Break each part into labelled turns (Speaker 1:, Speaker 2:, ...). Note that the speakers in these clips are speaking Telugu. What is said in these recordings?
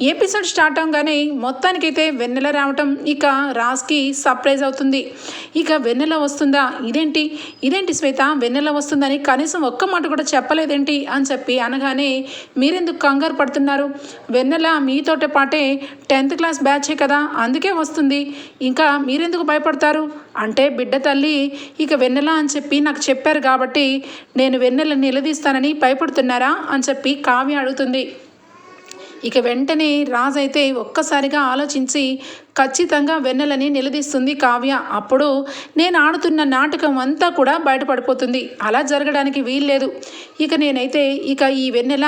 Speaker 1: ఎపిసోడ్ స్టార్ట్ అవగానే మొత్తానికైతే వెన్నెల రావటం ఇక రాజ్కి సర్ప్రైజ్ అవుతుంది. ఇక వెన్నెల వస్తుందా? ఇదేంటి? ఇదేంటి శ్వేత? వెన్నెల వస్తుందని కనీసం ఒక్క మాట కూడా చెప్పలేదేంటి అని చెప్పి అనగానే మీరెందుకు కంగారు పడుతున్నారు? వెన్నెల మీతోటి పాటే టెన్త్ క్లాస్ బ్యాచే కదా అందుకే వస్తుంది. ఇంకా మీరెందుకు భయపడతారు? అంటే బిడ్డ తల్లి ఇక వెన్నెల అని చెప్పి నాకు చెప్పారు కాబట్టి నేను వెన్నెల నిలదీస్తానని భయపడుతున్నారా అని చెప్పి కావ్య అడుగుతుంది. ఇక వెంటనే రాజ్ అయితే ఒక్కసారిగా ఆలోచించి ఖచ్చితంగా వెన్నెలని నిలదీస్తుంది కావ్య. అప్పుడు నేను ఆడుతున్న నాటకం అంతా కూడా బయటపడిపోతుంది. అలా జరగడానికి వీల్లేదు. ఇక నేనైతే ఇక ఈ వెన్నెల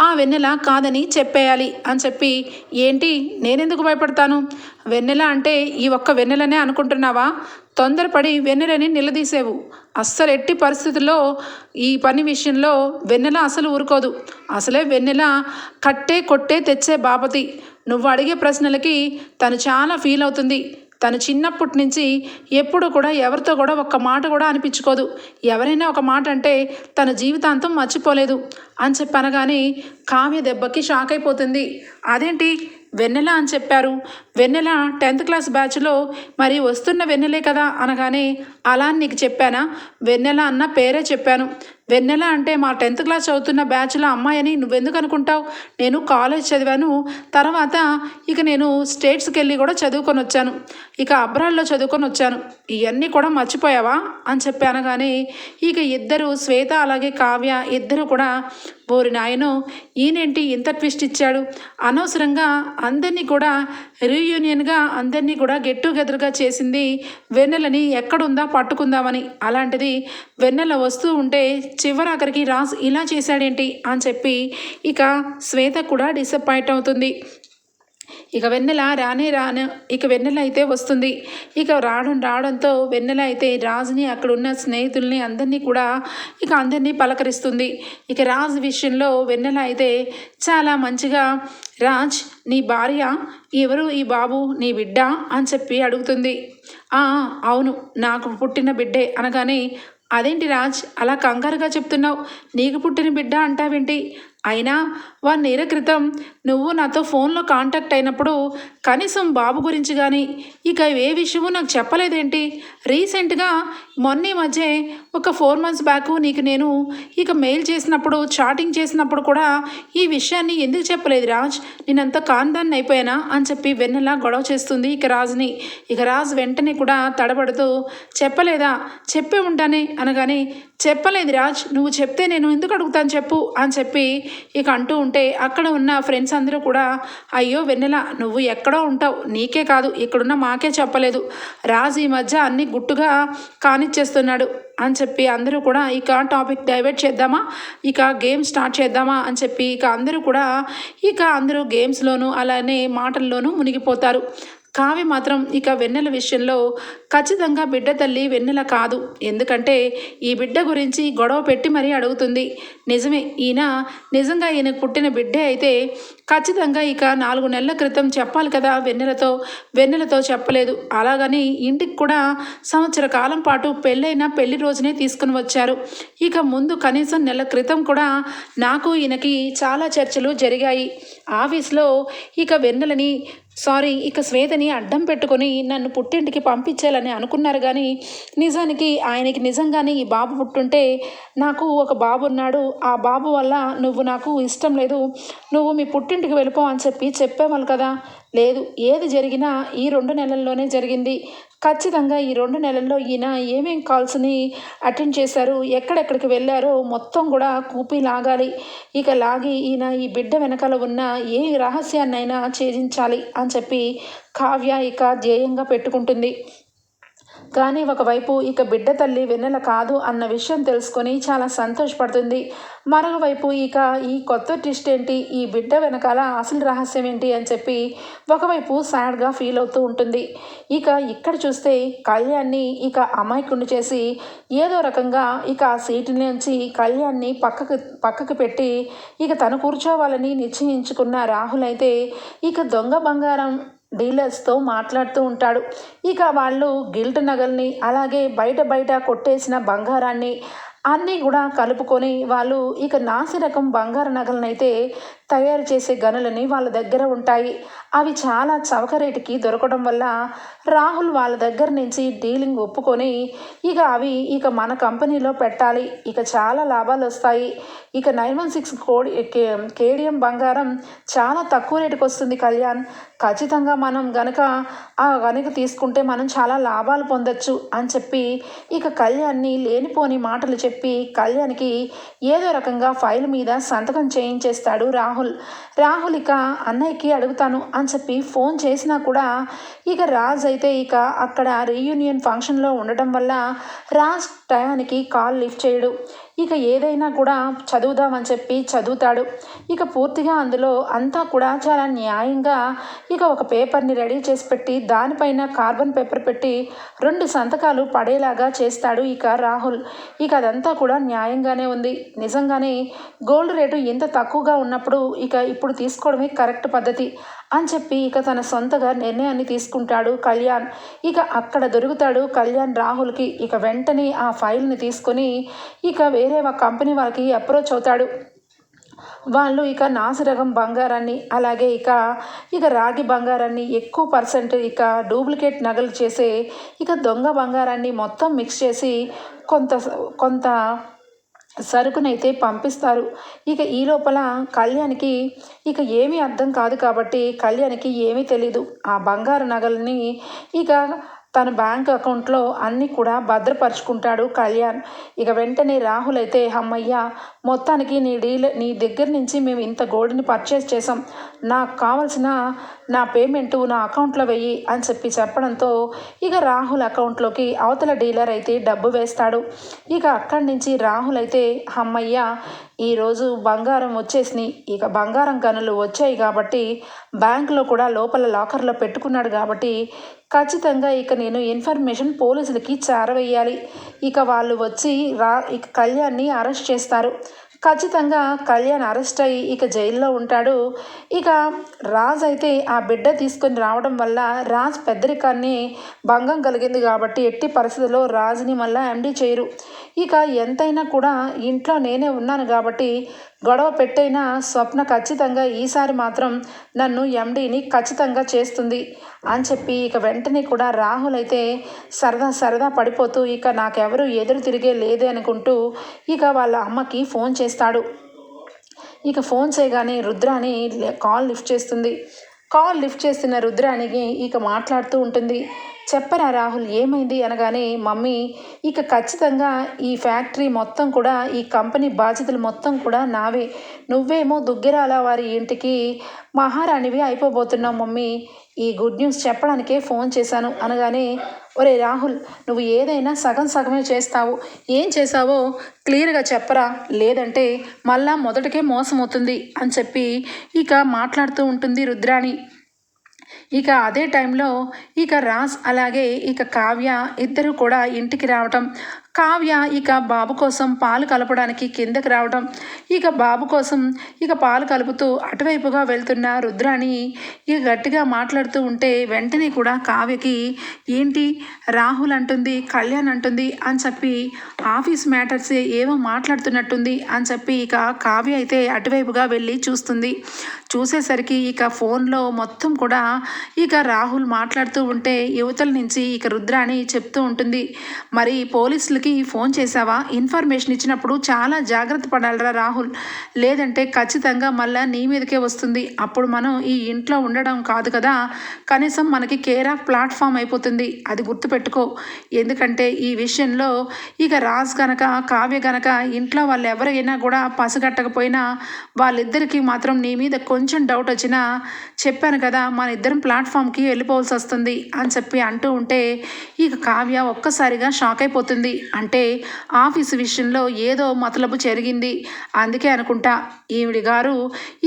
Speaker 1: ఆ వెన్నెల కాదని చెప్పేయాలి అని చెప్పి ఏంటి? నేనెందుకు భయపడతాను? వెన్నెల అంటే ఈ ఒక్క వెన్నెలనే అనుకుంటున్నావా? తొందరపడి వెన్నెలని నిలదీసేవు. అస్సలు ఎట్టి పరిస్థితుల్లో ఈ పని విషయంలో వెన్నెల అసలు ఊరుకోదు. అసలే వెన్నెల కట్టే కొట్టే తెచ్చే బాపతి. నువ్వు అడిగే ప్రశ్నలకి తను చాలా ఫీల్ అవుతుంది తను చిన్నప్పటి నుంచి ఎప్పుడు కూడా ఎవరితో కూడా ఒక్క మాట కూడా అనిపించుకోదు. ఎవరైనా ఒక మాట అంటే తన జీవితాంతం మర్చిపోలేదు అని చెప్పి అనగానే కావ్య దెబ్బకి షాక్ అయిపోతుంది. అదేంటి? వెన్నెల అని చెప్పారు. వెన్నెల టెన్త్ క్లాస్ బ్యాచ్లో మరి వస్తున్న వెన్నెలే కదా అనగానే అలా నీకు చెప్పానా? వెన్నెల అన్న పేరే చెప్పాను. వెన్నెల అంటే మా టెన్త్ క్లాస్ చదువుతున్న బ్యాచ్లో అమ్మాయి అని నువ్వెందుకు అనుకుంటావు నేను కాలేజ్ చదివాను. తర్వాత ఇక నేను స్టేట్స్కి వెళ్ళి కూడా చదువుకొని వచ్చాను ఇక అబ్రాడ్లో చదువుకొని వచ్చాను ఇవన్నీ కూడా మర్చిపోయావా? అని చెప్పాను కానీ ఇక ఇద్దరు శ్వేత అలాగే కావ్య ఇద్దరు కూడా ఓరి నాయనో ఈయనేంటి ఇంత ట్విస్ట్ ఇచ్చాడు? అనవసరంగా అందరినీ కూడా రీయూనియన్గా అందరినీ కూడా గెట్ టుగెదర్గా చేసింది వెన్నెలని ఎక్కడుందా పట్టుకుందామని. అలాంటిది వెన్నెల వస్తూ ఉంటే చివరాఖరికి రాజ్ ఇలా చేశాడేంటి అని చెప్పి ఇక శ్వేత కూడా డిసప్పాయింట్ అవుతుంది. ఇక వెన్నెల రానే రాను ఇక వెన్నెల అయితే వస్తుంది. ఇక రావడం రావడంతో వెన్నెల అయితే రాజుని అక్కడ ఉన్న స్నేహితుల్ని అందరినీ కూడా ఇక అందరినీ పలకరిస్తుంది. ఇక రాజ్ విషయంలో వెన్నెల అయితే చాలా మంచిగా రాజ్ నీ భార్య ఎవరు ఈ బాబు నీ బిడ్డ? అని చెప్పి అడుగుతుంది. "ఆ, అవును నాకు పుట్టిన బిడ్డే అనగానే అదేంటి రాజ్ అలా కంగారుగా చెప్తున్నావు? నీకు పుట్టిన బిడ్డ అంటావేంటి? అయినా వన్ ఇయర్ క్రితం నువ్వు నాతో ఫోన్లో కాంటాక్ట్ అయినప్పుడు కనీసం బాబు గురించి కానీ ఇక ఏ విషయమూ నాకు చెప్పలేదేంటి? రీసెంట్గా మొన్న ఈ మధ్య ఒక ఫోర్ మంత్స్ బ్యాక్ నీకు నేను ఇక మెయిల్ చేసినప్పుడు చాటింగ్ చేసినప్పుడు కూడా ఈ విషయాన్ని ఎందుకు చెప్పలేదు రాజ్? నేనంత కాందాన్ని అయిపోయానా? అని చెప్పి వెన్నెలా గొడవ చేస్తుంది ఇక రాజుని. ఇక రాజు వెంటనే కూడా తడబడుతూ చెప్పలేదా? చెప్పే ఉంటానే అనగానే చెప్పలేదు రాజ్. నువ్వు చెప్తే నేను ఎందుకు అడుగుతాను చెప్పు అని చెప్పి ఇక అంటూ ఉంటే అక్కడ ఉన్న ఫ్రెండ్స్ అందరూ కూడా అయ్యో వెన్నెల నువ్వు ఎక్కడో ఉంటావు నీకే కాదు ఇక్కడున్న మాకే చెప్పలేదు. రాజు ఈ మధ్య అన్ని గుట్టుగా కానిచ్చేస్తున్నాడు అని చెప్పి అందరూ కూడా ఇక టాపిక్ డైవర్ట్ చేద్దామా? ఇక గేమ్ స్టార్ట్ చేద్దామా? అని చెప్పి ఇక అందరూ కూడా ఇక అందరూ గేమ్స్లోనూ అలానే మాటల్లోనూ మునిగిపోతారు. కావ్య మాత్రం ఇక వెన్నెల విషయంలో ఖచ్చితంగా బిడ్డ తల్లి వెన్నెల కాదు. ఎందుకంటే ఈ బిడ్డ గురించి గొడవ పెట్టి మరీ అడుగుతుంది. నిజమే ఈయన నిజంగా ఈయన పుట్టిన బిడ్డే అయితే ఖచ్చితంగా ఇక నాలుగు నెలల క్రితం చెప్పాలి కదా వెన్నెలతో వెన్నెలతో చెప్పలేదు. అలాగని ఇంటికి కూడా సంవత్సర కాలం పాటు పెళ్ళైన పెళ్ళి రోజునే తీసుకుని వచ్చారు. ఇక ముందు కనీసం నెల క్రితం కూడా నాకు ఈయనకి చాలా చర్చలు జరిగాయి. ఆఫీస్లో ఇక వెన్నెలని సారీ ఇక శ్వేతని అడ్డం పెట్టుకొని నన్ను పుట్టింటికి పంపించాలని అనుకున్నారు కానీ నిజానికి ఆయనకి నిజంగానే ఈ బాబు పుట్టుంటే నాకు ఒక బాబు ఉన్నాడు. ఆ బాబు వల్ల నువ్వు నాకు ఇష్టం లేదు. నువ్వు మీ పుట్టింటికి వెళ్ళిపో అని చెప్పి చెప్పేవాళ్ళు కదా. లేదు ఏది జరిగినా ఈ రెండు నెలల్లోనే జరిగింది. ఖచ్చితంగా ఈ రెండు నెలల్లో ఈయన ఏమేం కాల్స్ని అటెండ్ చేశారు ఎక్కడెక్కడికి వెళ్ళారో మొత్తం కూడా కూపి లాగాలి. ఇక లాగి ఈయన ఈ బిడ్డ వెనకాల ఉన్న ఏ రహస్యాన్నైనా ఛేదించాలి అని చెప్పి కావ్య ఇక ధ్యేయంగా పెట్టుకుంటుంది. కానీ ఒకవైపు ఇక బిడ్డ తల్లి వెన్నెల కాదు అన్న విషయం తెలుసుకొని చాలా సంతోషపడుతుంది. మరోవైపు ఇక ఈ కొత్త ట్విస్ట్ ఏంటి? ఈ బిడ్డ వెనకాల అసలు రహస్యం ఏంటి అని చెప్పి ఒకవైపు సాడ్గా ఫీల్ అవుతూ ఉంటుంది. ఇక ఇక్కడ చూస్తే కళ్యాణ్ని ఇక అమాయకుడిని చేసి ఏదో రకంగా ఇక ఆ సీటు నుంచి కళ్యాణ్ని పక్కకు పక్కకు పెట్టి ఇక తను కూర్చోవాలని నిశ్చయించుకున్న రాహుల్ అయితే ఇక దొంగ బంగారం డీలర్స్తో మాట్లాడుతూ ఉంటాడు. ఇక వాళ్ళు గిల్ట్ నగల్ని అలాగే బయట బయట కొట్టేసిన బంగారాన్ని అన్నీ కూడా కలుపుకొని వాళ్ళు ఇక నాసిరకం బంగారు నగలనైతే తయారు చేసే గనులని వాళ్ళ దగ్గర ఉంటాయి. అవి చాలా చవక రేటుకి దొరకడం వల్ల రాహుల్ వాళ్ళ దగ్గర నుంచి డీలింగ్ ఒప్పుకొని ఇక అవి ఇక మన కంపెనీలో పెట్టాలి. ఇక చాలా లాభాలు వస్తాయి. ఇక నైన్ వన్ సిక్స్ కోడి కేడిఎం బంగారం చాలా తక్కువ రేటుకి వస్తుంది కళ్యాణ్. ఖచ్చితంగా మనం గనక ఆ గనుక తీసుకుంటే మనం చాలా లాభాలు పొందొచ్చు అని చెప్పి ఇక కళ్యాణ్ని లేనిపోని మాటలు చెప్పి కళ్యాణ్కి ఏదో రకంగా ఫైల్ మీద సంతకం చేయించేస్తాడు రాహుల్. రాహుల్. రాహుల్ ఇక అన్నయ్యకి అడుగుతాను అని చెప్పి ఫోన్ చేసినా కూడా ఇక రాజ్ అయితే ఇక అక్కడ రీయూనియన్ ఫంక్షన్లో ఉండటం వల్ల రాజ్ టయానికి కాల్ లిఫ్ట్ చేయడు. ఇక ఏదైనా కూడా చదువుదామని చెప్పి చదువుతాడు. ఇక పూర్తిగా అందులో అంతా కూడా చాలా న్యాయంగా ఇక ఒక పేపర్ని రెడీ చేసి పెట్టి దానిపైన కార్బన్ పేపర్ పెట్టి రెండు సంతకాలు పడేలాగా చేస్తాడు ఇక రాహుల్. ఇక అదంతా కూడా న్యాయంగానే ఉంది. నిజంగానే గోల్డ్ రేటు ఇంత తక్కువగా ఉన్నప్పుడు ఇక ఇప్పుడు తీసుకోవడమే కరెక్ట్ పద్ధతి. అని చెప్పి ఇక తన సొంతగా నిర్ణయాన్ని తీసుకుంటాడు కళ్యాణ్. ఇక అక్కడ దొరుకుతాడు కళ్యాణ్ రాహుల్కి. ఇక వెంటనే ఆ ఫైల్ని తీసుకొని ఇక వేరే ఒక కంపెనీ వాళ్ళకి అప్రోచ్ అవుతాడు. వాళ్ళు ఇక నాసిరకం బంగారాన్ని అలాగే ఇక ఇక రాగి బంగారాన్ని ఎక్కువ పర్సెంట్ ఇక డూప్లికేట్ నగలు చేసే ఇక దొంగ బంగారాన్ని మొత్తం మిక్స్ చేసి కొంత కొంత సరుకునైతే పంపిస్తారు. ఇక ఈ లోపల కళ్యాణ్కి ఇక ఏమీ అర్థం కాదు కాబట్టి కళ్యాణ్కి ఏమీ తెలీదు. ఆ బంగారు నగల్ని ఇక తన బ్యాంక్ అకౌంట్లో అన్నీ కూడా భద్రపరుచుకుంటాడు కళ్యాణ్. ఇక వెంటనే రాహుల్ అయితే అమ్మయ్య మొత్తానికి నీ డీల్ నీ దగ్గర నుంచి మేము ఇంత గోల్డ్ని పర్చేస్ చేసాం నాకు కావాల్సిన నా పేమెంట్ నా అకౌంట్లో వెయ్యి అని చెప్పి చెప్పడంతో ఇక రాహుల్ అకౌంట్లోకి అవతల డీలర్ అయితే డబ్బు వేస్తాడు. ఇక అక్కడి నుంచి రాహుల్ అయితే అమ్మయ్య ఈరోజు బంగారం వచ్చేసినాయి ఇక బంగారం గనులు వచ్చాయి కాబట్టి బ్యాంకులో కూడా లోపల లాకర్లో పెట్టుకున్నాడు కాబట్టి ఖచ్చితంగా ఇక నేను ఇన్ఫర్మేషన్ పోలీసులకి చేరవేయాలి. ఇక వాళ్ళు వచ్చి రా ఇక కళ్యాణ్ని అరెస్ట్ చేస్తారు. ఖచ్చితంగా కళ్యాణ్ అరెస్ట్ అయ్యి ఇక జైల్లో ఉంటాడు. ఇక రాజ్ అయితే ఆ బిడ్డ తీసుకొని రావడం వల్ల రాజ్ పెద్దరికాన్ని భంగం కలిగింది కాబట్టి ఎట్టి పరిస్థితుల్లో రాజుని మళ్ళీ ఎండీ చేయరు. ఇక ఎంతైనా కూడా ఇంట్లో నేనే ఉన్నాను కాబట్టి గొడవ పెట్టైనా స్వప్న ఖచ్చితంగా ఈసారి మాత్రం నన్ను ఎండీని ఖచ్చితంగా చేస్తుంది. అని చెప్పి ఇక వెంటనే కూడా రాహుల్ అయితే సరదా సరదా పడిపోతూ ఇక నాకెవరు ఎదురు తిరిగే లేదే అనుకుంటూ ఇక వాళ్ళ అమ్మకి ఫోన్ చేస్తాడు. ఇక ఫోన్ చేయగానే రుద్రాని కాల్ లిఫ్ట్ చేస్తుంది. కాల్ లిఫ్ట్ చేస్తున్న రుద్రానికి ఇక మాట్లాడుతూ ఉంటుంది. చెప్పరా రాహుల్ ఏమైంది అనగానే మమ్మీ ఇక ఖచ్చితంగా ఈ ఫ్యాక్టరీ మొత్తం కూడా ఈ కంపెనీ బాధ్యతలు మొత్తం కూడా నావే. నువ్వేమో దుగ్గిరాల వారి ఇంటికి మహారాణివి అయిపోబోతున్నావు మమ్మీ. ఈ గుడ్ న్యూస్ చెప్పడానికే ఫోన్ చేశాను. అనగానే ఒరే రాహుల్ నువ్వు ఏదైనా సగం సగమే చేస్తావు. ఏం చేసావో క్లియర్గా చెప్పరా? లేదంటే మళ్ళా మొదటికే మోసం అవుతుంది అని చెప్పి ఇక మాట్లాడుతూ ఉంటుంది రుద్రాణి. ఇక అదే టైంలో ఇక రాజ్ అలాగే ఇక కావ్య ఇద్దరు కూడా ఇంటికి రావటం. కావ్య ఇక బాబు కోసం పాలు కలపడానికి కిందకి రావడం ఇక బాబు కోసం ఇక పాలు కలుపుతూ అటువైపుగా వెళ్తున్న రుద్రాణి ఇక గట్టిగా మాట్లాడుతూ ఉంటే వెంటనే కూడా కావ్యకి ఏంటి? రాహుల్ అంటుంది కళ్యాణ్ అంటుంది అని చెప్పి ఆఫీస్ మ్యాటర్స్ ఏవో మాట్లాడుతున్నట్టుంది అని చెప్పి ఇక కావ్య అయితే అటువైపుగా వెళ్ళి చూస్తుంది. చూసేసరికి ఇక ఫోన్లో మొత్తం కూడా ఇక రాహుల్ మాట్లాడుతూ ఉంటే యువతల నుంచి ఇక రుద్రాణి చెప్తూ ఉంటుంది మరి పోలీసులకి రాహుల్కి ఫోన్ చేసావా ఇన్ఫర్మేషన్ ఇచ్చినప్పుడు చాలా జాగ్రత్త పడాలిరా రాహుల్. లేదంటే ఖచ్చితంగా మళ్ళీ నీ మీదకే వస్తుంది. అప్పుడు మనం ఈ ఇంట్లో ఉండడం కాదు కదా. కనీసం మనకి కేర్ ఆఫ్ ప్లాట్ఫామ్ అయిపోతుంది. అది గుర్తుపెట్టుకో. ఎందుకంటే ఈ విషయంలో ఇక రాజ్ గనక కావ్య గనక ఇంట్లో వాళ్ళు ఎవరైనా కూడా పసగట్టకపోయినా వాళ్ళిద్దరికీ మాత్రం నీ మీద కొంచెం డౌట్ వచ్చినా చెప్పాను కదా మన ఇద్దరం ప్లాట్ఫామ్కి వెళ్ళిపోవాల్సి వస్తుంది అని చెప్పి అంటూ ఉంటే ఇక కావ్య ఒక్కసారిగా షాక్ అయిపోతుంది. అంటే ఆఫీస్ విషయంలో ఏదో మతలబు జరిగింది. అందుకే అనుకుంటా ఈవిడి గారు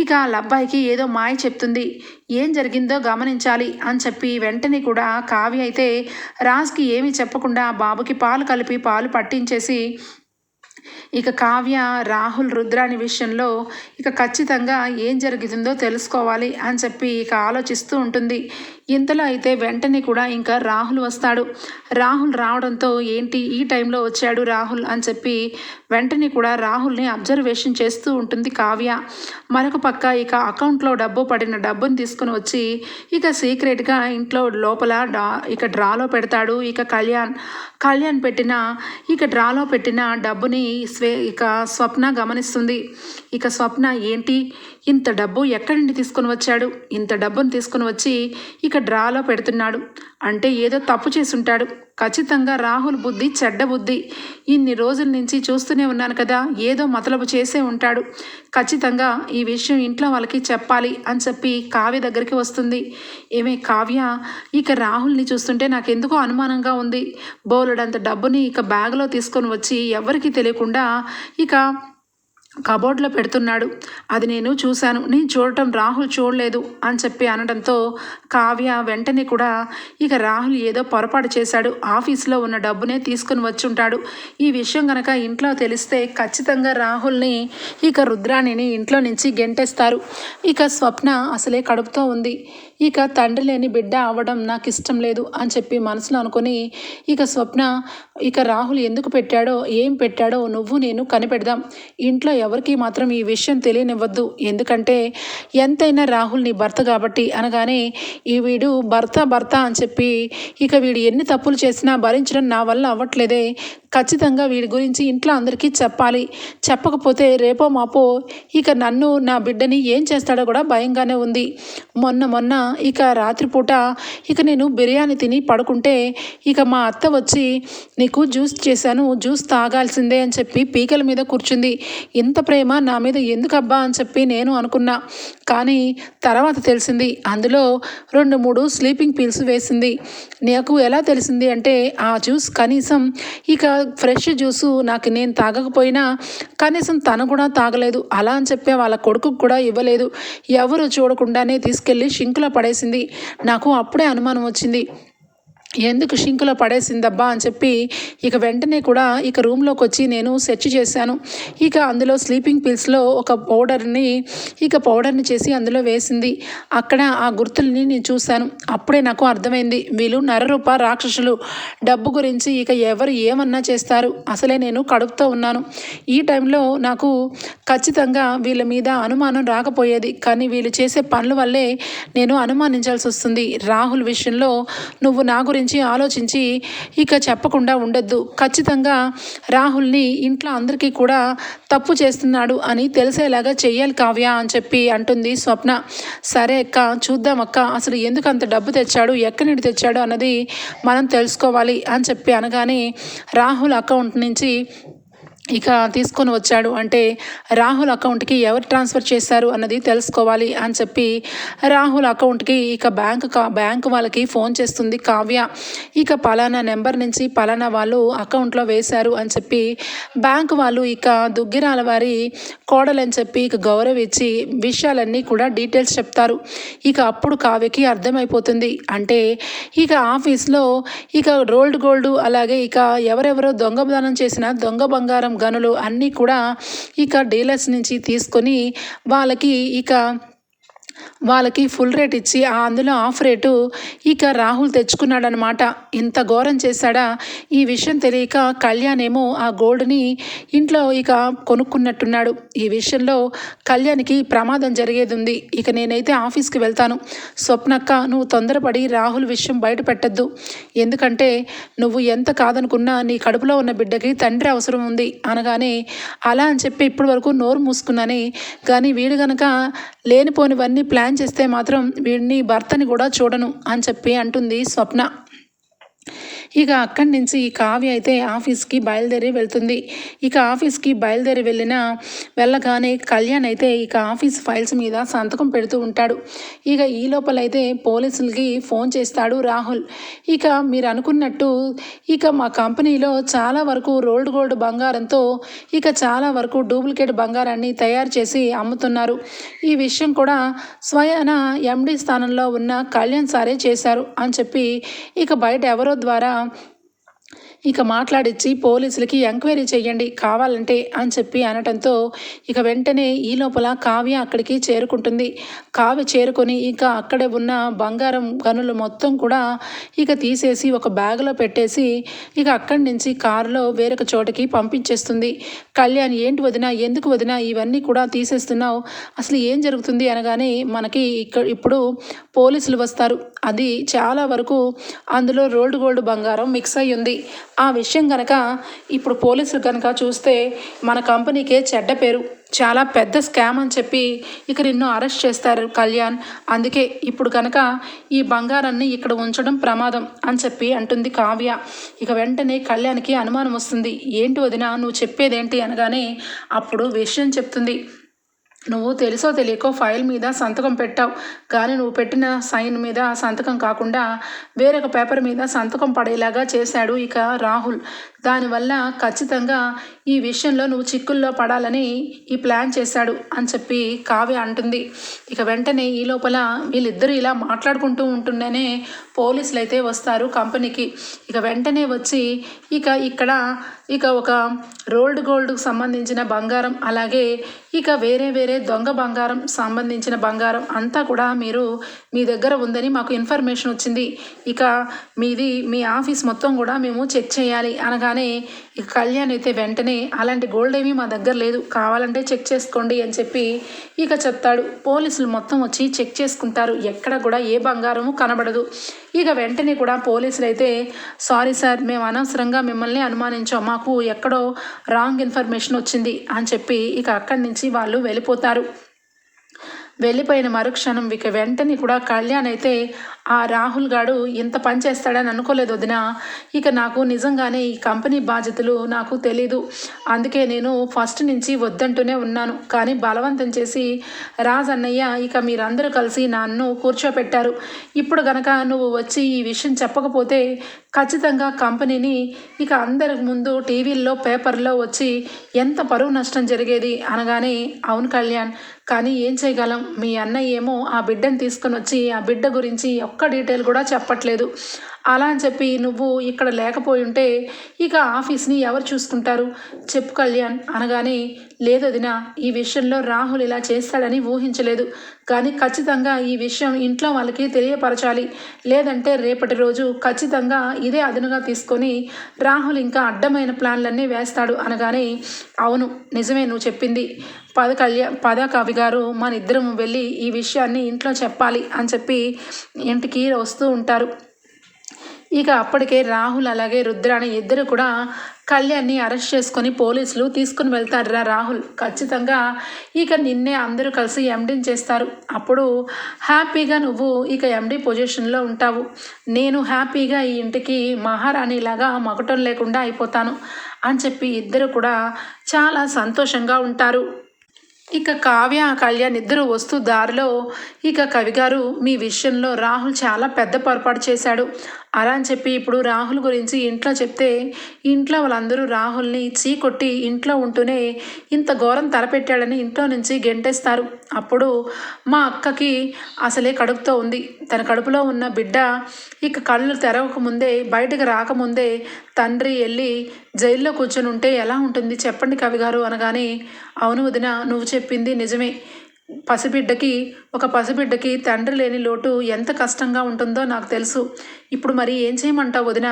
Speaker 1: ఇక వాళ్ళ అబ్బాయికి ఏదో మాయ చెప్తుంది. ఏం జరిగిందో గమనించాలి అని చెప్పి వెంటనే కూడా కావ్య అయితే రాజ్కి ఏమీ చెప్పకుండా బాబుకి పాలు కలిపి పాలు పట్టించేసి ఇక కావ్య రాహుల్ రుద్రాని విషయంలో ఇక ఖచ్చితంగా ఏం జరుగుతుందో తెలుసుకోవాలి అని చెప్పి ఇక ఆలోచిస్తూ ఉంటుంది. ఇంతలో అయితే వెంటనే కూడా ఇంకా రాహుల్ వస్తాడు. రాహుల్ రావడంతో ఏంటి ఈ టైంలో వచ్చాడు రాహుల్ అని చెప్పి వెంటనే కూడా రాహుల్ని అబ్జర్వేషన్ చేస్తూ ఉంటుంది కావ్య. మరొక పక్క ఇక అకౌంట్లో డబ్బు పడిన డబ్బుని తీసుకుని వచ్చి ఇక సీక్రెట్గా ఇంట్లో లోపల డా ఇక డ్రాలో పెడతాడు ఇక కళ్యాణ్. కళ్యాణ్ పెట్టిన ఇక డ్రాలో పెట్టిన డబ్బుని స్వే ఇక స్వప్న గమనిస్తుంది. ఇక స్వప్న ఏంటి? ఇంత డబ్బు ఎక్కడి నుండి తీసుకొని వచ్చాడు? ఇంత డబ్బును తీసుకొని వచ్చి ఇక డ్రాలో పెడుతున్నాడు. అంటే ఏదో తప్పు చేసి ఉంటాడు ఖచ్చితంగా రాహుల్ బుద్ధి చెడ్డ బుద్ధి. ఇన్ని రోజుల నుంచి చూస్తూనే ఉన్నాను కదా. ఏదో మతలబు చేసే ఉంటాడు. ఖచ్చితంగా ఈ విషయం ఇంట్లో వాళ్ళకి చెప్పాలి అని చెప్పి కావ్య దగ్గరికి వస్తుంది. ఏమే కావ్య ఇక రాహుల్ని చూస్తుంటే నాకు ఎందుకో అనుమానంగా ఉంది. బోలెడంత డబ్బుని ఇక బ్యాగ్లో తీసుకొని వచ్చి ఎవరికి తెలియకుండా ఇక కబోర్డ్లో పెడుతున్నాడు. అది నేను చూశాను. నేను చూడటం రాహుల్ చూడలేదు అని చెప్పి అనడంతో కావ్య వెంటనే కూడా ఇక రాహుల్ ఏదో పొరపాటు చేశాడు. ఆఫీస్లో ఉన్న డబ్బునే తీసుకుని వచ్చుంటాడు. ఈ విషయం కనుక ఇంట్లో తెలిస్తే ఖచ్చితంగా రాహుల్ని ఇక రుద్రాణిని ఇంట్లో నుంచి గెంటేస్తారు. ఇక స్వప్న అసలే కడుపుతో ఉంది. ఇక తండ్రి లేని బిడ్డ అవ్వడం నాకు ఇష్టం లేదు అని చెప్పి మనసులో అనుకొని ఇక స్వప్న ఇక రాహుల్ ఎందుకు పెట్టాడో ఏం పెట్టాడో నువ్వు నేను కనిపెడదాం. ఇంట్లో ఎవరికి మాత్రం ఈ విషయం తెలియనివ్వద్దు. ఎందుకంటే ఎంతైనా రాహుల్ నీ భర్త కాబట్టి అనగానే ఈ వీడు భర్త భర్త అని చెప్పి ఇక వీడు ఎన్ని తప్పులు చేసినా భరించడం నా వల్ల అవ్వట్లేదే. ఖచ్చితంగా వీడి గురించి ఇంట్లో అందరికీ చెప్పాలి. చెప్పకపోతే రేపో మాపో ఇక నన్ను నా బిడ్డని ఏం చేస్తాడో కూడా భయంగానే ఉంది. మొన్న మొన్న ఇక రాత్రిపూట ఇక నేను బిర్యానీ తిని పడుకుంటే ఇక మా అత్త వచ్చి నీకు జ్యూస్ చేశాను జ్యూస్ తాగాల్సిందే అని చెప్పి పీకల మీద కూర్చుంది. ఇంత ప్రేమ నా మీద ఎందుకబ్బా అని చెప్పి నేను అనుకున్నా. కానీ తర్వాత తెలిసింది అందులో రెండు మూడు స్లీపింగ్ పిల్స్ వేసింది. నాకు ఎలా తెలిసింది? అంటే ఆ జ్యూస్ కనీసం ఇక ఫ్రెష్ జ్యూసు నాకు నేను తాగకపోయినా కనీసం తను కూడా తాగలేదు. అలా అని చెప్పే వాళ్ళ కొడుకు కూడా ఇవ్వలేదు. ఎవరు చూడకుండానే తీసుకెళ్ళి షింకులో పడేసింది. నాకు అప్పుడే అనుమానం వచ్చింది. ఎందుకు షింకులో పడేసిందబ్బా అని చెప్పి ఇక వెంటనే కూడా ఇక రూమ్లోకి వచ్చి నేను సెర్చ్ చేశాను. ఇక అందులో స్లీపింగ్ పిల్స్లో ఒక పౌడర్ని ఇక పౌడర్ని చేసి అందులో వేసింది. అక్కడ ఆ గుర్తుల్ని నేను చూశాను. అప్పుడే నాకు అర్థమైంది వీళ్ళు నరరూప రాక్షసులు. డబ్బు గురించి ఇక ఎవరు ఏమన్నా చేస్తారు? అసలే నేను కడుపుతో ఉన్నాను. ఈ టైంలో నాకు ఖచ్చితంగా వీళ్ళ మీద అనుమానం రాకపోయేది. కానీ వీళ్ళు చేసే పనుల వల్లే నేను అనుమానించాల్సి వస్తుంది. రాహుల్ విషయంలో నువ్వు నా గురించి ఆలోచించి ఇక చెప్పకుండా ఉండొద్దు. ఖచ్చితంగా రాహుల్ని ఇంట్లో అందరికీ కూడా తప్పు చేస్తున్నాడు అని తెలిసేలాగా చెయ్యాలి కావ్య అని చెప్పి అంటుంది స్వప్న. సరే అక్క చూద్దాం అక్క అసలు ఎందుకు అంత డబ్బు తెచ్చాడు ఎక్కడి నుండి తెచ్చాడు అన్నది మనం తెలుసుకోవాలి అని చెప్పి అనగానే రాహుల్ అకౌంట్ నుంచి ఇక తీసుకొని వచ్చాడు. అంటే రాహుల్ అకౌంట్కి ఎవరు ట్రాన్స్ఫర్ చేశారు అన్నది తెలుసుకోవాలి అని చెప్పి రాహుల్ అకౌంట్కి ఇక బ్యాంక్ బ్యాంక్ వాళ్ళకి ఫోన్ చేస్తుంది కావ్య. ఇక పలానా నెంబర్ నుంచి పలానా వాళ్ళు అకౌంట్లో వేశారు అని చెప్పి బ్యాంక్ వాళ్ళు ఇక దుగ్గిరాల వారి కోడలని చెప్పి ఇక గౌరవ ఇచ్చి విషయాలన్నీ కూడా డీటెయిల్స్ చెప్తారు. ఇక అప్పుడు కావ్యకి అర్థమైపోతుంది. అంటే ఇక ఆఫీస్లో ఇక రోల్డ్ గోల్డ్ అలాగే ఇక ఎవరెవరో దొంగదానం చేసిన దొంగ బంగారం గనులు అన్నీ కూడా ఇక డీలర్స్ నుంచి తీసుకొని వాళ్ళకి ఇక వాళ్ళకి ఫుల్ రేట్ ఇచ్చి ఆ అందులో ఆఫ్ రేటు ఇక రాహుల్ తెచ్చుకున్నాడనమాట ఇంత ఘోరం చేశాడా? ఈ విషయం తెలియక కళ్యాణ్ ఏమో ఆ గోల్డ్ని ఇంట్లో ఇక కొనుక్కున్నట్టున్నాడు. ఈ విషయంలో కళ్యాణ్కి ప్రమాదం జరిగేది ఉంది ఇక నేనైతే ఆఫీస్కి వెళ్తాను. స్వప్నక్క నువ్వు తొందరపడి రాహుల్ విషయం బయట పెట్టద్దు. ఎందుకంటే నువ్వు ఎంత కాదనుకున్నా నీ కడుపులో ఉన్న బిడ్డకి తండ్రి అవసరం ఉంది అనగానే అలా అని చెప్పి ఇప్పటి వరకు నోరు మూసుకున్నానే. కానీ వీడు గనక లేనిపోనివన్నీ ప్లాన్ చేస్తే మాత్రం వీడిని భర్తని కూడా చూడను అని చెప్పి అంటుంది స్వప్న. ఇక అక్కడి నుంచి ఈ కావ్య అయితే ఆఫీస్కి బయలుదేరి వెళ్తుంది. ఇక ఆఫీస్కి బయలుదేరి వెళ్ళిన వెళ్ళగానే కళ్యాణ్ అయితే ఇక ఆఫీస్ ఫైల్స్ మీద సంతకం పెడుతూ ఉంటాడు. ఇక ఈ లోపలైతే పోలీసులకి ఫోన్ చేస్తాడు రాహుల్. ఇక మీరు అనుకున్నట్టు ఇక మా కంపెనీలో చాలా వరకు రోల్డ్ గోల్డ్ బంగారంతో ఇక చాలా వరకు డూప్లికేట్ బంగారాన్ని తయారు చేసి అమ్ముతున్నారు. ఈ విషయం కూడా స్వయాన ఎండి స్థానంలో ఉన్న కళ్యాణ్ సారే చేశారు అని చెప్పి ఇక బయట ఎవరో ద్వారా ఇక మాట్లాడించి పోలీసులకి ఎంక్వైరీ చేయండి కావాలంటే అని చెప్పి అనటంతో ఇక వెంటనే ఈ లోపల కావ్య అక్కడికి చేరుకుంటుంది. కావ్య చేరుకొని ఇక అక్కడే ఉన్న బంగారం గనులు మొత్తం కూడా ఇక తీసేసి ఒక బ్యాగ్లో పెట్టేసి ఇక అక్కడి నుంచి కారులో వేరొక చోటకి పంపించేస్తుంది. కళ్యాణ్ ఏంటి వదినా ఎందుకు వదినా ఇవన్నీ కూడా తీసేస్తున్నావు? అసలు ఏం జరుగుతుంది? అనగానే మనకి ఇక్కడ ఇప్పుడు పోలీసులు వస్తారు. అది చాలా వరకు అందులో రోల్డ్ గోల్డ్ బంగారం మిక్స్ అయి ఉంది ఆ విషయం కనుక ఇప్పుడు పోలీసులు కనుక చూస్తే మన కంపెనీకే చెడ్డ పేరు చాలా పెద్ద స్కామ్ అని చెప్పి ఇక నిన్ను అరెస్ట్ చేస్తారు కళ్యాణ్. అందుకే ఇప్పుడు కనుక ఈ బంగారాన్ని ఇక్కడ ఉంచడం ప్రమాదం అని చెప్పి అంటుంది కావ్య. ఇక వెంటనే కళ్యాణ్కి అనుమానం వస్తుంది. ఏంటి వదిన నువ్వు చెప్పేదేంటి అనగానే అప్పుడు విషయం చెప్తుంది. నువ్వు తెలుసో తెలియకో ఫైల్ మీద సంతకం పెట్టావు. కానీ నువ్వు పెట్టిన సైన్ మీద సంతకం కాకుండా వేరొక పేపర్ మీద సంతకం పడేలాగా చేశాడు ఇక రాహుల్. దానివల్ల ఖచ్చితంగా ఈ విషయంలో నువ్వు చిక్కుల్లో పడాలని ఈ ప్లాన్ చేశాడు అని చెప్పి కావ్య అంటుంది. ఇక వెంటనే ఈ లోపల వీళ్ళిద్దరూ ఇలా మాట్లాడుకుంటూ ఉంటుండేనే పోలీసులు అయితే వస్తారు కంపెనీకి. ఇక వెంటనే వచ్చి ఇక ఇక్కడ ఇక ఒక రోల్డ్ గోల్డ్కు సంబంధించిన బంగారం అలాగే ఇక వేరే వేరే దొంగ బంగారం సంబంధించిన బంగారం అంతా కూడా మీరు మీ దగ్గర ఉందని మాకు ఇన్ఫర్మేషన్ వచ్చింది. ఇక మీది మీ ఆఫీస్ మొత్తం కూడా మేము చెక్ చేయాలి అనగా అనగానే ఇక కళ్యాణ్ అయితే వెంటనే అలాంటి గోల్డ్ ఏమీ మా దగ్గర లేదు కావాలంటే చెక్ చేసుకోండి అని చెప్పి ఇక చెప్తాడు. పోలీసులు మొత్తం వచ్చి చెక్ చేసుకుంటారు. ఎక్కడ కూడా ఏ బంగారము కనబడదు. ఇక వెంటనే కూడా పోలీసులు అయితే సారీ సార్ మేము అనవసరంగా మిమ్మల్ని అనుమానించాం. మాకు ఎక్కడో రాంగ్ ఇన్ఫర్మేషన్ వచ్చింది అని చెప్పి ఇక అక్కడి నుంచి వాళ్ళు వెళ్ళిపోతారు. వెళ్ళిపోయిన మరుక్షణం ఇక వెంటనే కూడా కళ్యాణ్ అయితే ఆ రాహుల్ గాడు ఇంత పని చేస్తాడని అనుకోలేదు వదిన. ఇక నాకు నిజంగానే ఈ కంపెనీ బాధ్యతలు నాకు తెలీదు. అందుకే నేను ఫస్ట్ నుంచి వద్దంటూనే ఉన్నాను. కానీ బలవంతం చేసి రాజ్ అన్నయ్య ఇక మీరందరూ కలిసి నన్ను కూర్చోపెట్టారు. ఇప్పుడు గనక నువ్వు వచ్చి ఈ విషయం చెప్పకపోతే ఖచ్చితంగా కంపెనీని ఇక అందరి ముందు టీవీల్లో పేపర్లో వచ్చి ఎంత పరువు నష్టం జరిగేది? అనగానే అవును కళ్యాణ్. కానీ ఏం చేయగలం? మీ అన్నయ్య ఏమో ఆ బిడ్డను తీసుకొని వచ్చి ఆ బిడ్డ గురించి ఒక్క డీటెయిల్ కూడా చెప్పట్లేదు. అలా అని చెప్పి నువ్వు ఇక్కడ లేకపోయి ఉంటే ఇక ఆఫీస్ని ఎవరు చూసుకుంటారు? చెప్పు కళ్యాణ్ అనగానే లేదు వదినా ఈ విషయంలో రాహుల్ ఇలా చేస్తాడని ఊహించలేదు. కానీ ఖచ్చితంగా ఈ విషయం ఇంట్లో వాళ్ళకి తెలియపరచాలి. లేదంటే రేపటి రోజు ఖచ్చితంగా ఇదే అదనుగా తీసుకొని రాహుల్ ఇంకా అడ్డమైన ప్లాన్లన్నీ వేస్తాడు అనగానే అవును నిజమే నువ్వు చెప్పింది. పద కళ్యాణ్ పద కవి గారు మన ఇద్దరం వెళ్ళి ఈ విషయాన్ని ఇంట్లో చెప్పాలి అని చెప్పి ఇంటికి వస్తూ ఉంటారు. ఇక అప్పటికే రాహుల్ అలాగే రుద్రాని ఇద్దరు కూడా కళ్యాణ్ని అరెస్ట్ చేసుకొని పోలీసులు తీసుకుని వెళ్తారురా రాహుల్. ఖచ్చితంగా ఇక నిన్నే అందరూ కలిసి ఎండీని చేస్తారు. అప్పుడు హ్యాపీగా నువ్వు ఇక ఎండీ పొజిషన్లో ఉంటావు. నేను హ్యాపీగా ఈ ఇంటికి మహారాణిలాగా మగటం లేకుండా అయిపోతాను అని చెప్పి ఇద్దరు కూడా చాలా సంతోషంగా ఉంటారు. ఇక కావ్య కళ్యాణ్ ఇద్దరు వస్తూ దారిలో ఇక కవిగారు మీ విషయంలో రాహుల్ చాలా పెద్ద పొరపాటు చేశాడు. అలా అని చెప్పి ఇప్పుడు రాహుల్ గురించి ఇంట్లో చెప్తే ఇంట్లో వాళ్ళందరూ రాహుల్ని చీకొట్టి ఇంట్లో ఉంటూనే ఇంత ఘోరం తలపెట్టాడని ఇంట్లో నుంచి గెంటేస్తారు. అప్పుడు మా అక్కకి అసలే కడుపుతో ఉంది. తన కడుపులో ఉన్న బిడ్డ ఇక కళ్ళు తెరవక ముందే బయటకు రాకముందే తండ్రి వెళ్ళి జైల్లో కూర్చొని ఉంటే ఎలా ఉంటుంది చెప్పండి కవి గారు అనగానే అవును వదిన నువ్వు చెప్పింది నిజమే. పసిబిడ్డకి ఒక పసిబిడ్డకి తండ్రి లేని లోటు ఎంత కష్టంగా ఉంటుందో నాకు తెలుసు. ఇప్పుడు మరి ఏం చేయమంటావు వదిన?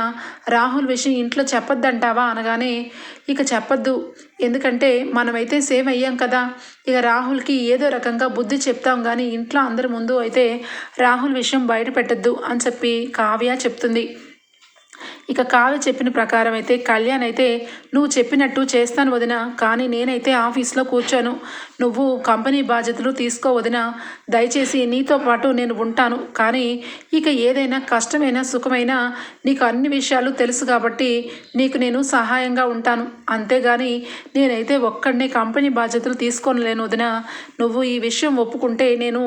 Speaker 1: రాహుల్ విషయం ఇంట్లో చెప్పొద్దంటావా అనగానే ఇక చెప్పొద్దు. ఎందుకంటే మనమైతే సేవ్ అయ్యాం కదా. ఇక రాహుల్కి ఏదో రకంగా బుద్ధి చెప్తాం కానీ ఇంట్లో అందరి ముందు అయితే రాహుల్ విషయం బయట పెట్టద్దు అని చెప్పి కావ్య చెప్తుంది. ఇక కావ్య చెప్పిన ప్రకారం అయితే కళ్యాణ్ అయితే నువ్వు చెప్పినట్టు చేస్తాను వదిన కానీ నేనైతే ఆఫీస్లో కూర్చోను. నువ్వు కంపెనీ బాధ్యతలు తీసుకో వదిన. దయచేసి నీతో పాటు నేను ఉంటాను. కానీ ఇక ఏదైనా కష్టమైనా సుఖమైనా నీకు అన్ని విషయాలు తెలుసు కాబట్టి నీకు నేను సహాయంగా ఉంటాను. అంతేగాని నేనైతే ఒక్కడనే కంపెనీ బాధ్యతలు తీసుకోనలేను వదిన. నువ్వు ఈ విషయం ఒప్పుకుంటే నేను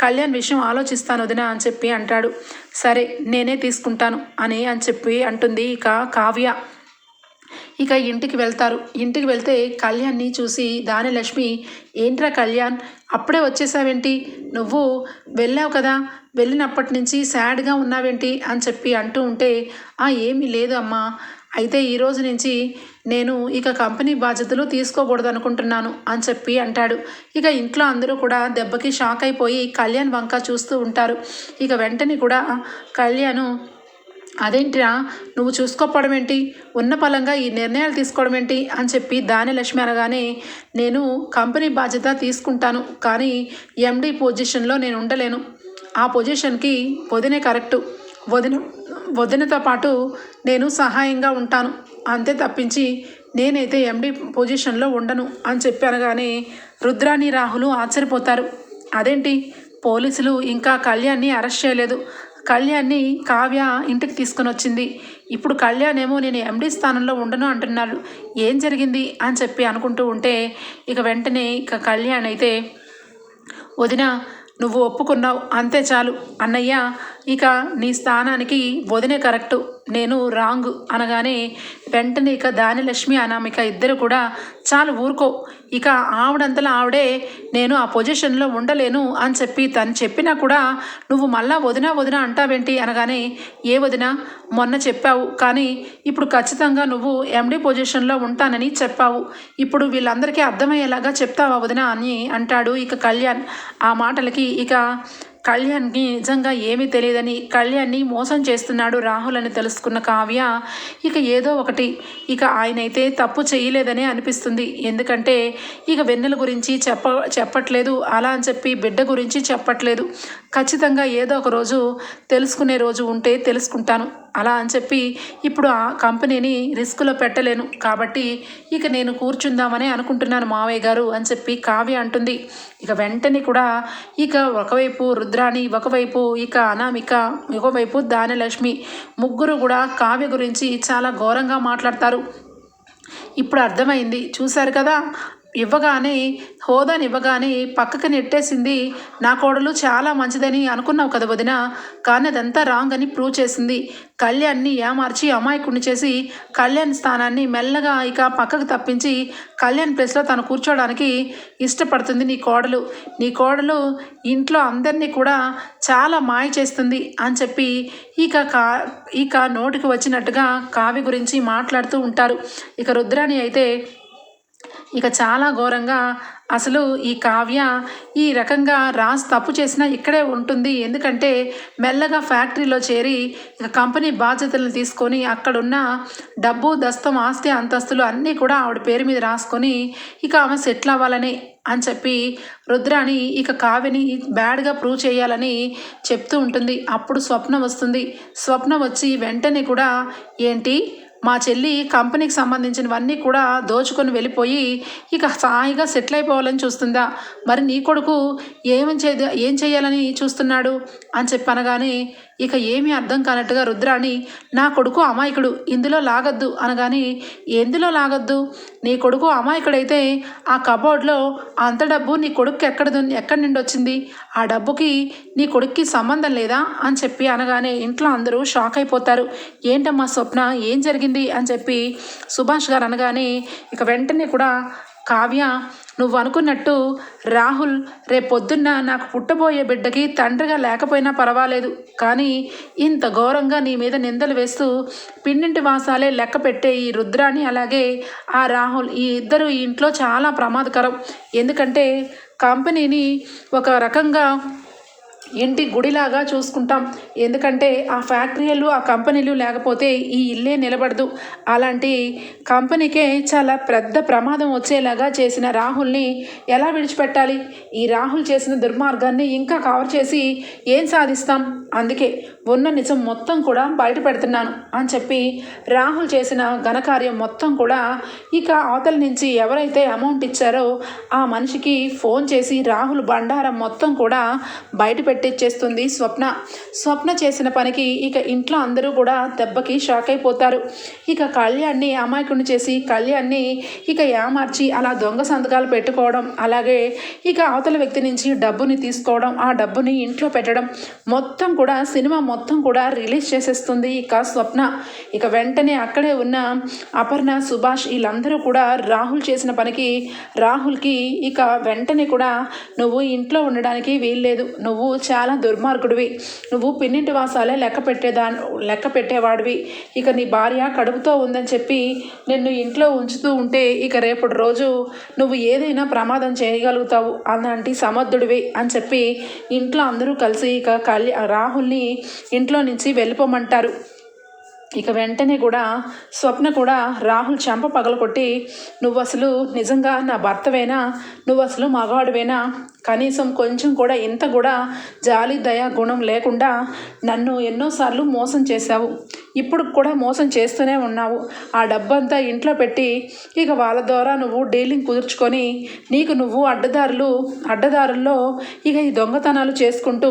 Speaker 1: కళ్యాణ్ విషయం ఆలోచిస్తాను వదిన అని చెప్పి అంటాడు. సరే నేనే తీసుకుంటాను అని అని చెప్పి అంటుంది ఇక కావ్య. ఇక ఇంటికి వెళ్తారు. ఇంటికి వెళ్తే కళ్యాణ్ని చూసి దాని లక్ష్మి ఏంట్రా కళ్యాణ్ అప్పుడే వచ్చేసావేంటి? నువ్వు వెళ్ళావు కదా వెళ్ళినప్పటి నుంచి సాడ్గా ఉన్నావేంటి? అని చెప్పి అంటూ ఉంటే ఆ ఏమీ లేదు అమ్మా. అయితే ఈ రోజు నుంచి నేను ఇక కంపెనీ బాధ్యతలు తీసుకోకూడదు అనుకుంటున్నాను అని చెప్పి అంటాడు. ఇక ఇంట్లో అందరూ కూడా దెబ్బకి షాక్ అయిపోయి కళ్యాణ్ వంక చూస్తూ ఉంటారు. ఇక వెంటనే కూడా కళ్యాణ్ అదేంటిరా? నువ్వు చూసుకోకపోవడం ఏంటి? ఉన్న పలంగా ఈ నిర్ణయాలు తీసుకోవడం ఏంటి? అని చెప్పి దాని లక్ష్మి అనగానే నేను కంపెనీ బాధ్యత తీసుకుంటాను కానీ ఎండీ పొజిషన్లో నేను ఉండలేను. ఆ పొజిషన్కి వదినే కరెక్టు. వదిన వదినతో పాటు నేను సహాయంగా ఉంటాను. అంతే తప్పించి నేనైతే ఎండి పొజిషన్లో ఉండను అని చెప్పి అనగానే రుద్రాని రాహులు ఆశ్చర్యపోతారు. అదేంటి? పోలీసులు ఇంకా కళ్యాణ్ని అరెస్ట్ చేయలేదు. కళ్యాణ్ని కావ్య ఇంటికి తీసుకొని వచ్చింది. ఇప్పుడు కళ్యాణ్ ఏమో నేను ఎండి స్థానంలో ఉండను అంటున్నారు ఏం జరిగింది? అని చెప్పి అనుకుంటూ ఉంటే ఇక వెంటనే ఇక కళ్యాణ్ అయితే వదిన నువ్వు ఒప్పుకున్నావు అంతే చాలు. అన్నయ్య ఇక నీ స్థానానికి వదినే కరెక్టు. నేను రాంగ్ అనగానే వెంటనే ఇక దానిలక్ష్మి అనామిక ఇద్దరు కూడా చాలు ఊరుకో. ఇక ఆవిడంతలా ఆవిడే నేను ఆ పొజిషన్లో ఉండలేను అని చెప్పి తను చెప్పినా కూడా నువ్వు మళ్ళా వదినా వదినా అంటావేంటి? అనగానే ఏ వదినా మొన్న చెప్పావు. కానీ ఇప్పుడు ఖచ్చితంగా నువ్వు ఎండి పొజిషన్లో ఉంటానని చెప్పావు. ఇప్పుడు వీళ్ళందరికీ అర్థమయ్యేలాగా చెప్తావా వదినా అని అంటాడు ఇక కళ్యాణ్. ఆ మాటలకి ఇక కళ్యాణ్కి నిజంగా ఏమీ తెలియదని కళ్యాణ్ని మోసం చేస్తున్నాడు రాహుల్ అని తెలుసుకున్న కావ్య ఇక ఏదో ఒకటి. ఇక ఆయనైతే తప్పు చేయలేదనే అనిపిస్తుంది. ఎందుకంటే ఇక వెన్నెల గురించి చెప్ప చెప్పట్లేదు. అలా అని చెప్పి బిడ్డ గురించి చెప్పట్లేదు. ఖచ్చితంగా ఏదో ఒక రోజు తెలుసుకునే రోజు ఉంటే తెలుసుకుంటాను. అలా అని చెప్పి ఇప్పుడు ఆ కంపెనీని రిస్క్లో పెట్టలేను. కాబట్టి ఇక నేను కూర్చుందామని అనుకుంటున్నాను మావయ్య గారు అని చెప్పి కావ్య అంటుంది. ఇక వెంటనే కూడా ఇక ఒకవైపు రుద్రాణి ఒకవైపు ఇక అనామిక ఒకవైపు దానలక్ష్మి ముగ్గురు కూడా కావ్య గురించి చాలా ఘోరంగా మాట్లాడతారు. ఇప్పుడు అర్థమైంది. చూశారు కదా? ఇవ్వగానే హోదాని ఇవ్వగానే పక్కకి నెట్టేసింది నా కోడలు చాలా మంచిదని అనుకున్నావు కదా వదిన కానీ అదంతా రాంగ్ అని ప్రూవ్ చేసింది. కళ్యాణ్ని ఏమార్చి అమాయకుడిని చేసి కళ్యాణ్ స్థానాన్ని మెల్లగా ఇక పక్కకు తప్పించి కళ్యాణ్ ప్లేస్లో తను కూర్చోవడానికి ఇష్టపడుతుంది నీ కోడలు. నీ కోడలు ఇంట్లో అందరినీ కూడా చాలా మాయ చేస్తుంది అని చెప్పి ఇక కా ఇక నోటికి వచ్చినట్టుగా కావ్య గురించి మాట్లాడుతూ ఉంటారు. ఇక రుద్రాణి అయితే ఇక చాలా ఘోరంగా అసలు ఈ కావ్య ఈ రకంగా రాజ్ తప్పు చేసినా ఇక్కడే ఉంటుంది. ఎందుకంటే మెల్లగా ఫ్యాక్టరీలో చేరి ఇక కంపెనీ బాధ్యతలను తీసుకొని అక్కడున్న డబ్బు దస్తం ఆస్తి అంతస్తులు అన్నీ కూడా ఆవిడ పేరు మీద రాసుకొని ఇక ఆమె సెటిల్ అవ్వాలని అని చెప్పి రుద్రాని ఇక కావ్యని బ్యాడ్గా ప్రూవ్ చేయాలని చెప్తూ ఉంటుంది. అప్పుడు స్వప్న వస్తుంది. స్వప్న వచ్చి వెంటనే కూడా ఏంటి? మా చెల్లి కంపెనీకి సంబంధించినవన్నీ కూడా దోచుకొని వెళ్ళిపోయి ఇక హాయిగా సెటిల్ అయిపోవాలని చూస్తుందా? మరి నీ కొడుకు ఏమని చే ఏం చేయాలని చూస్తున్నాడు? అని చెప్పి అనగానే ఇక ఏమీ అర్థం కానట్టుగా రుద్రాణి నా కొడుకు అమాయకుడు ఇందులో లాగద్దు అనగానే ఎందులో లాగద్దు? నీ కొడుకు అమాయకుడైతే ఆ కబోర్డ్లో అంత డబ్బు నీ కొడుకు ఎక్కడ ఎక్కడి నుండి వచ్చింది ఆ డబ్బుకి నీ కొడుక్కి సంబంధం లేదా? అని చెప్పి అనగానే ఇంట్లో అందరూ షాక్ అయిపోతారు. ఏంటమ్మా స్వప్న? ఏం జరిగింది? అని చెప్పి సుభాష్ గారు అనగానే ఇక వెంటనే కూడా కావ్య నువ్వు అనుకున్నట్టు రాహుల్ రేపొద్దున్న నాకు పుట్టబోయే బిడ్డకి తండ్రిగా లేకపోయినా పర్వాలేదు. కానీ ఇంత ఘోరంగా నీ మీద నిందలు వేస్తూ పిన్నింటి వాసాలే లెక్క పెట్టే ఈ రుద్రాణి అలాగే ఆ రాహుల్ ఈ ఇద్దరు ఈ ఇంట్లో చాలా ప్రమాదకరం. ఎందుకంటే కంపెనీని ఒక రకంగా ఇంటి గుడిలాగా చూసుకుంటాం. ఎందుకంటే ఆ ఫ్యాక్టరీలు ఆ కంపెనీలు లేకపోతే ఈ ఇల్లే నిలబడదు. అలాంటి కంపెనీకే చాలా పెద్ద ప్రమాదం వచ్చేలాగా చేసిన రాహుల్ని ఎలా విడిచిపెట్టాలి? ఈ రాహుల్ చేసిన దుర్మార్గాన్ని ఇంకా కవర్ చేసి ఏం సాధిస్తాం? అందుకే ఉన్న నిజం మొత్తం కూడా బయట పెడుతున్నాను అని చెప్పి రాహుల్ చేసిన ఘనకార్యం మొత్తం కూడా ఇక అవతల నుంచి ఎవరైతే అమౌంట్ ఇచ్చారో ఆ మనిషికి ఫోన్ చేసి రాహుల్ బండారం మొత్తం కూడా బయట పెట్టిచ్చేస్తుంది స్వప్న. స్వప్న చేసిన పనికి ఇక ఇంట్లో అందరూ కూడా దెబ్బకి షాక్ అయిపోతారు. ఇక కళ్యాణ్ని అమాయకుడిని చేసి కళ్యాణ్ని ఇక ఏమార్చి అలా దొంగ సంతకాలు పెట్టుకోవడం అలాగే ఇక అవతల వ్యక్తి నుంచి డబ్బుని తీసుకోవడం ఆ డబ్బుని ఇంట్లో పెట్టడం మొత్తం కూడా సినిమా మొత్తం కూడా రిలీజ్ చేసేస్తుంది. ఇక స్వప్న ఇక వెంటనే అక్కడే ఉన్న అపర్ణ సుభాష్ వీళ్ళందరూ కూడా రాహుల్ చేసిన పనికి రాహుల్కి ఇక వెంటనే కూడా నువ్వు ఇంట్లో ఉండడానికి వీల్లేదు. నువ్వు చాలా దుర్మార్గుడివి. నువ్వు పిన్నింటి వాసాలే లెక్క పెట్టేదా లెక్క పెట్టేవాడివి. ఇక నీ భార్య కడుపుతో ఉందని చెప్పి నిన్ను ఇంట్లో ఉంచుతూ ఉంటే ఇక రేపటి రోజు నువ్వు ఏదైనా ప్రమాదం చేయగలుగుతావు. అలాంటి సమర్థుడివి అని చెప్పి ఇంట్లో అందరూ కలిసి ఇక కళ్యా రాహుల్ని ఇంట్లో నుంచి వెళ్ళిపోమంటారు. ఇక వెంటనే కూడా స్వప్న కూడా రాహుల్ చెంప పగలకొట్టి నువ్వు అసలు నిజంగా నా భర్తవేనా? నువ్వు అసలు మగవాడివేనా కనీసం కొంచెం కూడా ఇంత కూడా జాలి దయా గుణం లేకుండా నన్ను ఎన్నోసార్లు మోసం చేశావు. ఇప్పుడు కూడా మోసం చేస్తూనే ఉన్నావు. ఆ డబ్బంతా ఇంట్లో పెట్టి ఇక వాళ్ళ ద్వారా నువ్వు డీలింగ్ కుదుర్చుకొని నీకు నువ్వు అడ్డదారులు అడ్డదారుల్లో ఇక ఈ దొంగతనాలు చేసుకుంటూ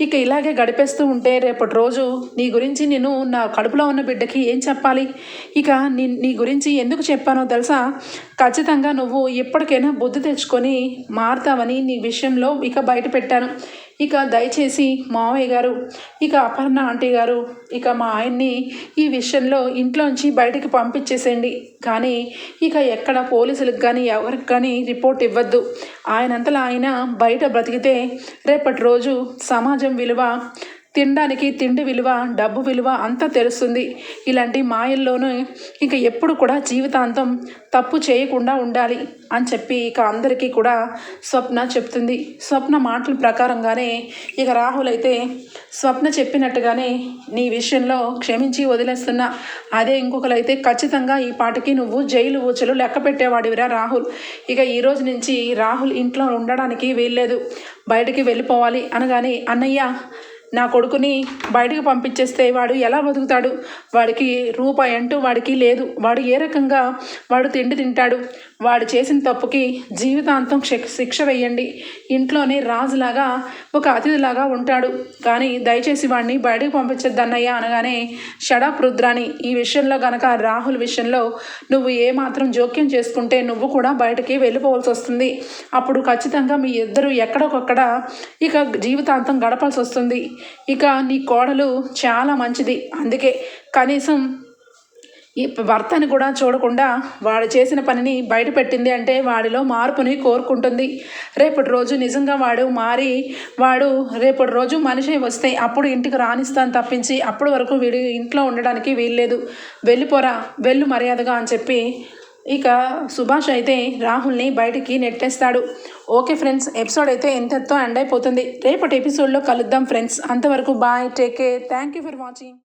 Speaker 1: ఇక ఇలాగే గడిపేస్తూ ఉంటే రేపటి రోజు నీ గురించి నేను నా కడుపులో ఉన్న బిడ్డకి ఏం చెప్పాలి? ఇక నీ నీ గురించి ఎందుకు చెప్పానో తెలుసా? ఖచ్చితంగా నువ్వు ఎప్పటికైనా బుద్ధి తెచ్చుకొని మారుతావని నీ విషయంలో ఇక బయట పెట్టాను. ఇక దయచేసి మావయ్య గారు ఇక అపర్ణ ఆంటీ గారు ఇక మా ఆయన్ని ఈ విషయంలో ఇంట్లోంచి బయటికి పంపించేసేయండి. కానీ ఇక ఎక్కడ పోలీసులకు కానీ ఎవరికి కానీ రిపోర్ట్ ఇవ్వద్దు. ఆయనంతలా ఆయన బయట బ్రతికితే రేపటి రోజు సమాజం విలువ తినడానికి తిండి విలువ డబ్బు విలువ అంతా తెలుస్తుంది. ఇలాంటి మాయల్లోనూ ఇంకా ఎప్పుడు కూడా జీవితాంతం తప్పు చేయకుండా ఉండాలి అని చెప్పి ఇక అందరికీ కూడా స్వప్న చెప్తుంది. స్వప్న మాటల ప్రకారంగానే ఇక రాహుల్ అయితే స్వప్న చెప్పినట్టుగానే నీ విషయంలో క్షమించి వదిలేస్తున్నా. అదే ఇంకొకరైతే ఖచ్చితంగా ఈ పాటకి నువ్వు జైలు ఊచలు లెక్క పెట్టేవాడివిరా రాహుల్. ఇక ఈ రోజు నుంచి రాహుల్ ఇంట్లో ఉండడానికి వీల్లేదు. బయటికి వెళ్ళిపోవాలి అనగానే అన్నయ్య నా కొడుకుని బయటకు పంపించేస్తే వాడు ఎలా బతుకుతాడు? వాడికి రూపాయి అంటూ వాడికి లేదు. వాడు ఏ రకంగా వాడు తిండి తింటాడు? వాడు చేసిన తప్పుకి జీవితాంతం శిక్ష శిక్ష వేయండి. ఇంట్లోనే రాజులాగా ఒక అతిథిలాగా ఉంటాడు. కానీ దయచేసి వాడిని బయటకు పంపించద్దన్నయ్య అనగానే షడప్ రుద్రాని ఈ విషయంలో గనక రాహుల్ విషయంలో నువ్వు ఏమాత్రం జోక్యం చేసుకుంటే నువ్వు కూడా బయటకి వెళ్ళిపోవాల్సి వస్తుంది. అప్పుడు ఖచ్చితంగా మీ ఇద్దరు ఎక్కడొకక్కడ ఇక జీవితాంతం గడపాల్సి వస్తుంది. ఇక నీ కోడలు చాలా మంచిది. అందుకే కనీసం ఈ భర్తని కూడా చూడకుండా వాడు చేసిన పనిని బయట పెట్టింది అంటే వాడిలో మార్పుని కోరుకుంటుంది. రేపటి రోజు నిజంగా వాడు మారి వాడు రేపటి రోజు మనిషి వస్తే అప్పుడు ఇంటికి రానిస్తాను తప్పించి అప్పటి వరకు వీడి ఇంట్లో ఉండడానికి వీల్లేదు. వెళ్ళిపోరా వెళ్ళు మర్యాదగా అని చెప్పి ఇక సుభాష్ అయితే రాహుల్ని బయటికి నెట్టేస్తాడు. ఓకే ఫ్రెండ్స్ ఎపిసోడ్ అయితే ఎంతతో ఎండ్ అయిపోతుంది. రేపటి ఎపిసోడ్లో కలుద్దాం ఫ్రెండ్స్. అంతవరకు bye take care. Thank you for watching.